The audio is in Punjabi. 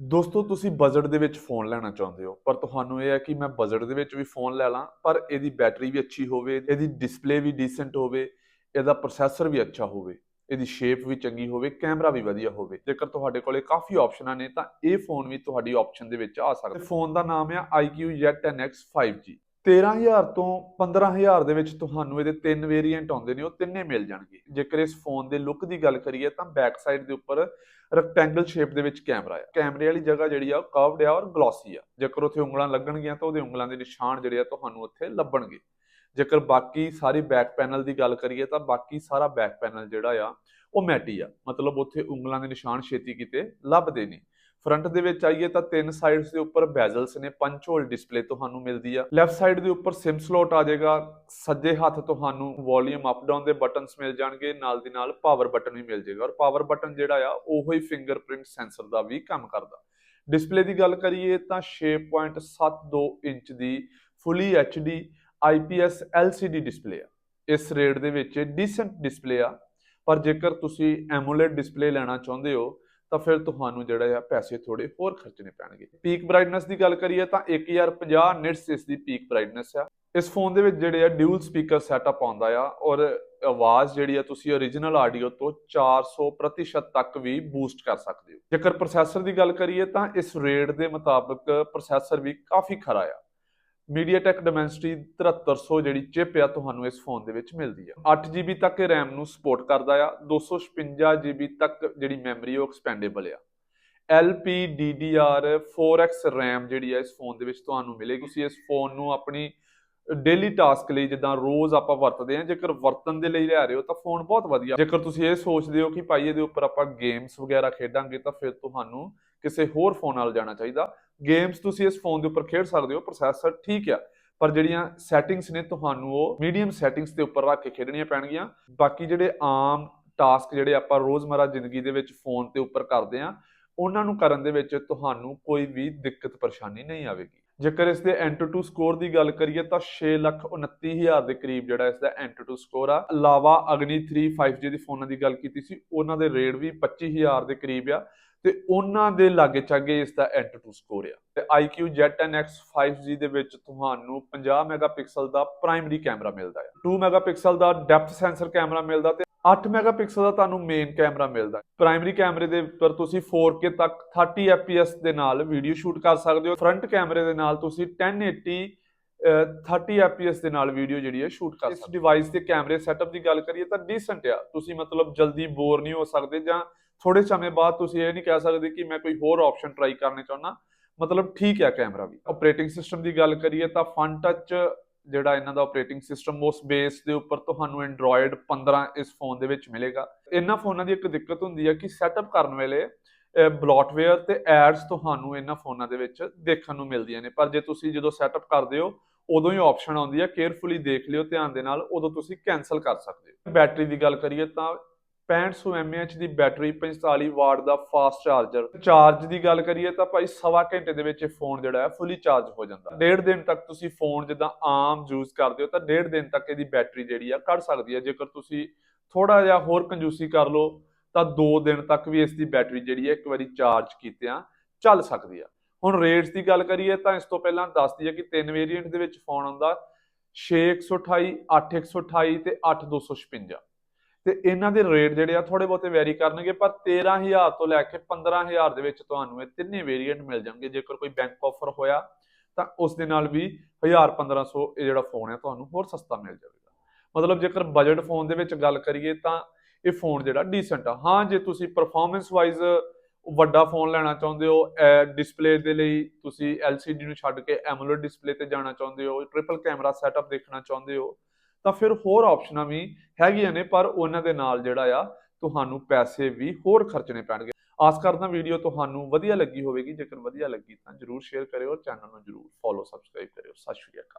ਦੋਸਤੋ, ਤੁਸੀਂ ਬਜਟ ਦੇ ਵਿੱਚ ਫੋਨ ਲੈਣਾ ਚਾਹੁੰਦੇ ਹੋ, ਪਰ ਤੁਹਾਨੂੰ ਇਹ ਹੈ ਕਿ ਮੈਂ ਬਜਟ ਦੇ ਵਿੱਚ ਵੀ ਫੋਨ ਲੈ ਲਾਂ, ਪਰ ਇਹਦੀ ਬੈਟਰੀ ਵੀ ਅੱਛੀ ਹੋਵੇ, ਇਹਦੀ ਡਿਸਪਲੇ ਵੀ ਡੀਸੈਂਟ ਹੋਵੇ, ਇਹਦਾ ਪ੍ਰੋਸੈਸਰ ਵੀ ਅੱਛਾ ਹੋਵੇ, ਇਹਦੀ ਸ਼ੇਪ ਵੀ ਚੰਗੀ ਹੋਵੇ ਕੈਮਰਾ ਵੀ ਵਧੀਆ ਹੋਵੇ। ਜੇਕਰ ਤੁਹਾਡੇ ਕੋਲੇ ਕਾਫੀ ਆਪਸ਼ਨਾਂ ਨੇ, ਤਾਂ ਇਹ ਫੋਨ ਵੀ ਤੁਹਾਡੀ ਆਪਸ਼ਨ ਦੇ ਵਿੱਚ ਆ ਸਕਦਾ ਫੋਨ ਦਾ ਨਾਮ ਹੈ iQOO Z10X 5G 13000 ਤੋਂ 15000 ਦੇ ਵਿੱਚ ਤੁਹਾਨੂੰ ਇਹਦੇ ਤਿੰਨ ਵੇਰੀਐਂਟ ਆਉਂਦੇ ਨੇ, ਉਹ ਤਿੰਨੇ ਮਿਲ ਜਾਣਗੇ। ਜੇਕਰ ਇਸ ਫੋਨ ਦੇ ਲੁੱਕ ਦੀ ਗੱਲ ਕਰੀਏ ਤਾਂ ਬੈਕ ਸਾਈਡ ਦੇ ਉੱਪਰ ਰੈਕਟੈਂਗਲ ਸ਼ੇਪ ਦੇ ਵਿੱਚ ਕੈਮਰਾ ਆ। ਕੈਮਰੇ ਵਾਲੀ ਜਗ੍ਹਾ ਜਿਹੜੀ ਆ, ਉਹ ਕਰਵਡ ਆ ਔਰ ਗਲੋਸੀ ਆ। ਜੇਕਰ ਉੱਥੇ ਉਂਗਲਾਂ ਲੱਗਣਗੀਆਂ ਤਾਂ ਉਹਦੇ ਉਂਗਲਾਂ ਦੇ ਨਿਸ਼ਾਨ ਜਿਹੜੇ ਆ ਤੁਹਾਨੂੰ ਉੱਥੇ ਲੱਭਣਗੇ। ਜੇਕਰ ਬਾਕੀ ਸਾਰੀ ਬੈਕ ਪੈਨਲ ਦੀ ਗੱਲ ਕਰੀਏ ਤਾਂ ਬਾਕੀ ਸਾਰਾ ਬੈਕ ਪੈਨਲ ਜਿਹੜਾ ਆ, ਉਹ ਮੈਟੀ ਆ। ਮਤਲਬ ਉੱਥੇ ਉਂਗਲਾਂ ਦੇ ਨਿਸ਼ਾਨ ਛੇਤੀ ਕਿਤੇ ਲੱਭਦੇ ਨਹੀਂ ਫਰੰਟ ਦੇ ਵਿੱਚ ਆਈਏ ਤਾਂ ਤਿੰਨ ਸਾਈਡਸ ਦੇ ਉੱਪਰ ਬੈਜ਼ਲਸ ਨੇ ਪੰਚ ਹੋਲ ਡਿਸਪਲੇ ਤੁਹਾਨੂੰ ਮਿਲਦੀ ਆ। ਲੈਫਟ ਸਾਈਡ ਦੇ ਉੱਪਰ ਸਿਮ ਸਲੋਟ ਆ ਜਾਏਗਾ, ਸੱਜੇ ਹੱਥ ਤੁਹਾਨੂੰ ਵੋਲਿਊਮ ਅਪ ਡਾਊਨ ਦੇ ਬਟਨਸ ਮਿਲ ਜਾਣਗੇ, ਨਾਲ ਦੀ ਨਾਲ ਪਾਵਰ ਬਟਨ ਵੀ ਮਿਲ ਜਾਏਗਾ। ਔਰ ਪਾਵਰ ਬਟਨ ਜਿਹੜਾ ਆ, ਉਹੋ ਹੀ ਫਿੰਗਰਪ੍ਰਿੰਟ ਸੈਂਸਰ ਦਾ ਵੀ ਕੰਮ ਕਰਦਾ। ਡਿਸਪਲੇ ਦੀ ਗੱਲ ਕਰੀਏ ਤਾਂ 6.72 ਇੰਚ ਦੀ fully HD IPS LCD display ਆ। ਇਸ ਰੇਟ ਦੇ ਵਿੱਚ ਡੀਸੈਂਟ ਡਿਸਪਲੇ ਆ। ਪਰ ਜੇਕਰ ਤੁਸੀਂ ਐਮੋਲੇਡ ਡਿਸਪਲੇ ਲੈਣਾ ਚਾਹੁੰਦੇ ਹੋ ਤਾਂ ਫਿਰ ਤੁਹਾਨੂੰ ਜਿਹੜੇ ਆ ਪੈਸੇ ਥੋੜੇ ਹੋਰ ਖਰਚਣੇ ਪੈਣਗੇ। ਪੀਕ ਬ੍ਰਾਈਟਨੈਸ ਦੀ ਗੱਲ ਕਰੀਏ ਤਾਂ 1050 ਨਿਟਸ ਇਸ ਦੀ ਪੀਕ ਬ੍ਰਾਈਟਨੈਸ ਆ। ਇਸ ਫੋਨ ਦੇ ਵਿੱਚ ਜਿਹੜੇ ਆ ਡਿਊਲ ਸਪੀਕਰ ਸੈਟਅਪ ਆਉਂਦਾ ਆ ਔਰ ਆਵਾਜ਼ ਜਿਹੜੀ ਆ ਤੁਸੀਂ origignal ਆਡੀਓ ਤੋਂ 400% ਤੱਕ ਵੀ ਬੂਸਟ ਕਰ ਸਕਦੇ ਹੋ। ਜੇਕਰ ਪ੍ਰੋਸੈਸਰ ਦੀ ਗੱਲ ਕਰੀਏ ਤਾਂ ਇਸ ਰੇਟ ਦੇ ਮੁਤਾਬਕ ਪ੍ਰੋਸੈਸਰ ਵੀ ਕਾਫੀ ਖਰਾ ਆ। MediaTek Dimensity 7300 ਜਿਹੜੀ ਚਿਪ ਆ ਤੁਹਾਨੂੰ ਇਸ ਫੋਨ ਦੇ ਵਿੱਚ ਮਿਲਦੀ ਆ। 8GB ਤੱਕ ਇਹ RAM ਨੂੰ ਸਪੋਰਟ ਕਰਦਾ ਆ 256GB ਤੱਕ ਜਿਹੜੀ ਮੈਮਰੀ ਉਹ ਐਕਸਪੈਂਡੇਬਲ ਆ। LPDDR4X RAM ਜਿਹੜੀ ਆ ਇਸ ਫੋਨ ਦੇ ਵਿੱਚ ਤੁਹਾਨੂੰ ਮਿਲੇਗੀ। ਤੁਸੀਂ ਇਸ ਫੋਨ ਨੂੰ ਆਪਣੀ ਡੇਲੀ ਟਾਸਕ ਲਈ ਜਿੱਦਾਂ ਰੋਜ਼ ਆਪਾਂ ਵਰਤਦੇ ਹਾਂ ਜੇਕਰ ਵਰਤਨ ਦੇ ਲਈ ਲੈ ਰਹੇ ਹੋ ਤਾਂ ਫੋਨ ਬਹੁਤ ਵਧੀਆ। ਜੇਕਰ ਤੁਸੀਂ ਇਹ ਸੋਚਦੇ ਹੋ ਕਿ ਭਾਈ ਇਹਦੇ ਉੱਪਰ ਆਪਾਂ ਗੇਮਸ ਵਗੈਰਾ ਖੇਡਾਂਗੇ ਤਾਂ ਫਿਰ ਤੁਹਾਨੂੰ ਕਿਸੇ ਹੋਰ ਫੋਨ ਨਾਲ ਜਾਣਾ ਚਾਹੀਦਾ। ਗੇਮਸ ਤੁਸੀਂ ਇਸ ਫੋਨ ਦੇ ਉੱਪਰ ਖੇਡ ਸਕਦੇ ਹੋ ਪ੍ਰੋਸੈਸਰ ਠੀਕ ਆ, ਪਰ ਜਿਹੜੀਆਂ ਸੈਟਿੰਗਸ ਨੇ ਤੁਹਾਨੂੰ ਉਹ ਮੀਡੀਅਮ ਸੈਟਿੰਗਸ ਦੇ ਉੱਪਰ ਰੱਖ ਕੇ ਖੇਡਣੀਆਂ ਪੈਣਗੀਆਂ। ਬਾਕੀ ਜਿਹੜੇ ਆਮ ਟਾਸਕ ਜਿਹੜੇ ਆਪਾਂ ਰੋਜ਼ਮਰਾ ਜ਼ਿੰਦਗੀ ਦੇ ਵਿੱਚ ਫੋਨ ਤੇ ਉੱਪਰ ਕਰਦੇ ਆ, ਉਹਨਾਂ ਨੂੰ ਕਰਨ ਦੇ ਵਿੱਚ ਤੁਹਾਨੂੰ ਕੋਈ ਵੀ ਦਿੱਕਤ ਪਰੇਸ਼ਾਨੀ ਨਹੀਂ ਆਵੇਗੀ। ਜੇਕਰ ਇਸ ਦੇ Antutu ਸਕੋਰ ਦੀ ਗੱਲ ਕਰੀਏ ਤਾਂ 629000 ਦੇ ਕਰੀਬ ਜਿਹੜਾ ਇਸ ਦਾ Antutu ਸਕੋਰ ਆ। ਇਲਾਵਾ ਅਗਨੀ 3 5G ਦੀ ਫੋਨਾਂ ਦੀ ਗੱਲ ਕੀਤੀ ਸੀ, ਉਹਨਾਂ ਦੇ ਰੇਟ ਵੀ 25000 ਦੇ ਕਰੀਬ ਆ ਤੇ ਉਹਨਾਂ ਦੇ ਲਾਗੇ ਚਾਗੇ ਇਸ ਦਾ Antutu ਸਕੋਰ ਆ। ਤੇ iQOO Z10X 5G ਦੇ ਵਿੱਚ ਤੁਹਾਨੂੰ 50 ਮੈਗਾਪਿਕਸਲ ਦਾ ਪ੍ਰਾਇਮਰੀ ਕੈਮਰਾ ਮਿਲਦਾ ਹੈ 2 ਮੈਗਾਪਿਕਸਲ ਦਾ ਡੈਪਥ ਸੈਂਸਰ ਕੈਮਰਾ ਮਿਲਦਾ ਤੇ 8 ਮੈਗਾਪਿਕਸਲ ਦਾ ਤੁਹਾਨੂੰ ਮੇਨ ਕੈਮਰਾ ਮਿਲਦਾ ਪ੍ਰਾਇਮਰੀ ਕੈਮਰੇ ਦੇ ਉੱਪਰ ਤੁਸੀਂ 4K ਤੱਕ 30 FPS ਦੇ ਨਾਲ ਵੀਡੀਓ ਸ਼ੂਟ ਕਰ ਸਕਦੇ ਹੋ। ਫਰੰਟ ਕੈਮਰੇ ਦੇ ਨਾਲ ਤੁਸੀਂ 1080 ਅਹ 30 FPS ਦੇ ਨਾਲ ਵੀਡੀਓ ਜਿਹੜੀ ਹੈ ਸ਼ੂਟ ਕਰ ਸਕਦੇ ਹੋ। ਇਸ ਡਿਵਾਈਸ ਦੇ ਕੈਮਰੇ ਸੈਟਅਪ ਦੀ ਗੱਲ ਕਰੀਏ ਤਾਂ ਡੀਸੈਂਟ ਆ। ਤੁਸੀਂ ਮਤਲਬ ਜਲਦੀ ਬੋਰ ਨਹੀਂ ਹੋ ਸਕਦੇ ਜਾਂ ਥੋੜੇ ਸਮੇਂ ਬਾਅਦ ਤੁਸੀਂ ਇਹ ਨਹੀਂ ਕਹਿ ਸਕਦੇ ਕਿ ਮੈਂ ਕੋਈ ਹੋਰ ਆਪਸ਼ਨ ਟਰਾਈ ਕਰਨੇ ਚਾਹੁੰਦਾ। ਮਤਲਬ ਠੀਕ ਹੈ ਕੈਮਰਾ ਵੀ। ਆਪਰੇਟਿੰਗ ਸਿਸਟਮ ਦੀ ਗੱਲ ਕਰੀਏ ਤਾਂ ਫਨ ਟੱਚ ਜਿਹੜਾ ਇਹਨਾਂ ਦਾ ਆਪਰੇਟਿੰਗ ਸਿਸਟਮ ਉਸ ਬੇਸ ਦੇ ਉੱਪਰ ਤੁਹਾਨੂੰ Android 15 ਇਸ ਫੋਨ ਦੇ ਵਿੱਚ ਮਿਲੇਗਾ। ਇਹਨਾਂ ਫੋਨਾਂ ਦੀ ਇੱਕ ਦਿੱਕਤ ਹੁੰਦੀ ਹੈ ਕਿ ਸੈਟਅਪ ਕਰਨ ਵੇਲੇ ਬਲੌਟਵੇਅਰ ਤੇ ਐਡਸ ਤੁਹਾਨੂੰ ਇਹਨਾਂ ਫੋਨਾਂ ਦੇ ਵਿੱਚ ਦੇਖਣ ਨੂੰ ਮਿਲਦੀਆਂ ਨੇ। ਪਰ ਜੇ ਤੁਸੀਂ ਜਦੋਂ ਸੈਟਅਪ ਕਰਦੇ ਹੋ, ਉਦੋਂ ਹੀ ਆਪਸ਼ਨ ਆਉਂਦੀ ਹੈ ਕੇਅਰਫੁਲੀ ਦੇਖ ਲਿਓ, ਧਿਆਨ ਦੇ ਨਾਲ, ਉਦੋਂ ਤੁਸੀਂ ਕੈਨਸਲ ਕਰ ਸਕਦੇ ਹੋ। ਬੈਟਰੀ ਦੀ ਗੱਲ ਕਰੀਏ ਤਾਂ 6500 mAh ਦੀ ਬੈਟਰੀ 45 ਵਾਟ ਦਾ ਫਾਸਟ ਚਾਰਜਰ। ਚਾਰਜ ਦੀ ਗੱਲ ਕਰੀਏ ਤਾਂ ਭਾਈ ਸਵਾ ਘੰਟੇ ਦੇ ਵਿੱਚ ਇਹ ਫੋਨ ਜਿਹੜਾ ਹੈ ਫੁੱਲੀ ਚਾਰਜ ਹੋ ਜਾਂਦਾ। ਡੇਢ ਦਿਨ ਤੱਕ ਤੁਸੀਂ ਫੋਨ ਜਿੱਦਾਂ ਆਮ ਯੂਜ਼ ਕਰਦੇ ਹੋ ਤਾਂ ਡੇਢ ਦਿਨ ਤੱਕ ਇਹਦੀ ਬੈਟਰੀ ਜਿਹੜੀ ਆ ਕੱਢ ਸਕਦੀ ਹੈ। ਜੇਕਰ ਤੁਸੀਂ ਥੋੜਾ ਜਿਹਾ ਹੋਰ ਕੰਜੂਸੀ ਕਰ ਲਓ ਤਾਂ 2 ਦਿਨ ਤੱਕ ਵੀ ਇਸ ਦੀ ਬੈਟਰੀ ਜਿਹੜੀ ਹੈ ਇੱਕ ਵਾਰੀ ਚਾਰਜ ਕੀਤਿਆਂ ਚੱਲ ਸਕਦੀ ਆ। ਹੁਣ ਰੇਟਸ ਦੀ ਗੱਲ ਕਰੀਏ ਤਾਂ ਇਸ ਤੋਂ ਪਹਿਲਾਂ ਦੱਸ ਦਈਏ ਕਿ ਤਿੰਨ ਵੇਰੀਐਂਟ ਦੇ ਵਿੱਚ ਫੋਨ ਆਉਂਦਾ 6128 8128 ਤੇ 8256 ਤੇ ਇਹਨਾਂ ਦੇ ਰੇਟ ਜਿਹੜੇ ਆ ਥੋੜੇ ਬਹੁਤੇ ਵੈਰੀ ਕਰਨਗੇ, ਪਰ 13000 ਤੋਂ ਲੈ ਕੇ 15000 ਦੇ ਵਿੱਚ ਤੁਹਾਨੂੰ ਇਹ ਤਿੰਨੇ ਵੇਰੀਐਂਟ ਮਿਲ ਜਾਣਗੇ। ਜੇਕਰ ਕੋਈ ਬੈਂਕ ਆਫਰ ਹੋਇਆ, ਤਾਂ ਉਸ ਦੇ ਨਾਲ ਵੀ 1000 1500 ਇਹ ਜਿਹੜਾ ਫੋਨ ਹੈ ਤੁਹਾਨੂੰ ਹੋਰ ਸਸਤਾ ਮਿਲ ਜਾਵੇਗਾ। ਮਤਲਬ ਜੇਕਰ ਬਜਟ ਫੋਨ ਦੇ ਵਿੱਚ ਗੱਲ ਕਰੀਏ, ਤਾਂ ਇਹ ਫੋਨ ਜਿਹੜਾ ਡੀਸੈਂਟ ਆ। ਹਾਂ, ਜੇ ਤੁਸੀਂ ਪਰਫਾਰਮੈਂਸ ਵਾਈਜ਼ ਵੱਡਾ ਫੋਨ ਲੈਣਾ ਚਾਹੁੰਦੇ ਹੋ ਡਿਸਪਲੇ ਦੇ ਲਈ ਤੁਸੀਂ LCD ਨੂੰ ਛੱਡ ਕੇ AMOLED ਡਿਸਪਲੇ ਤੇ ਜਾਣਾ ਚਾਹੁੰਦੇ ਹੋ ਟ੍ਰਿਪਲ ਕੈਮਰਾ ਸੈਟਅਪ ਦੇਖਣਾ ਚਾਹੁੰਦੇ ਹੋ ਤਾਂ ਫਿਰ ਹੋਰ ਆਪਸ਼ਨਾਂ ਵੀ ਹੈਗੀਆਂ ਨੇ, ਪਰ ਉਹਨਾਂ ਦੇ ਨਾਲ ਜਿਹੜਾ ਆ, ਤੁਹਾਨੂੰ ਪੈਸੇ ਵੀ ਹੋਰ ਖਰਚਣੇ ਪੈਣਗੇ। ਆਸ ਕਰਦਾ ਵੀਡੀਓ ਤੁਹਾਨੂੰ ਵਧੀਆ ਲੱਗੀ ਹੋਵੇਗੀ। ਜੇਕਰ ਵਧੀਆ ਲੱਗੀ ਤਾਂ ਜਰੂਰ ਸ਼ੇਅਰ ਕਰਿਓ ਚੈਨਲ ਨੂੰ ਜਰੂਰ ਫੋਲੋ ਸਬਸਕ੍ਰਾਈਬ ਕਰਿਓ। ਸਤਿ ਸ਼੍ਰੀ ਅਕਾਲ।